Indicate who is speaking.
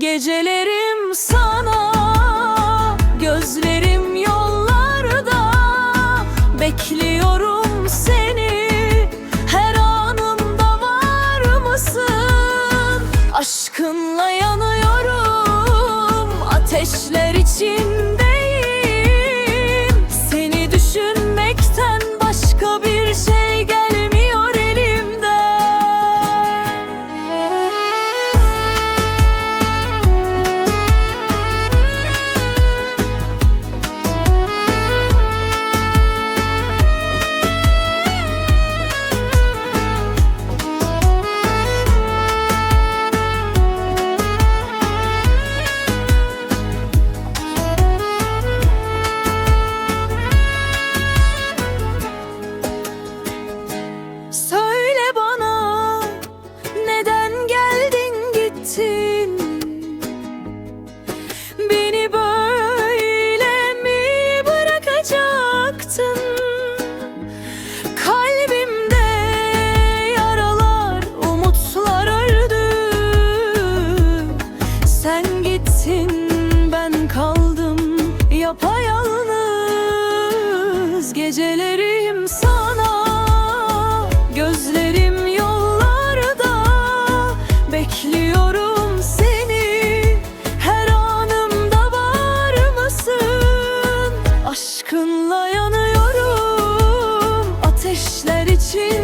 Speaker 1: Gecelerim sana Gözlerim yollarda Bekliyorum seni Her anımda var mısın? Aşkınla yanıyorum Ateşler içinde Gecelerim sana Gözlerim yollarda Bekliyorum seni Her anımda var mısın? Aşkınla yanıyorum Ateşler için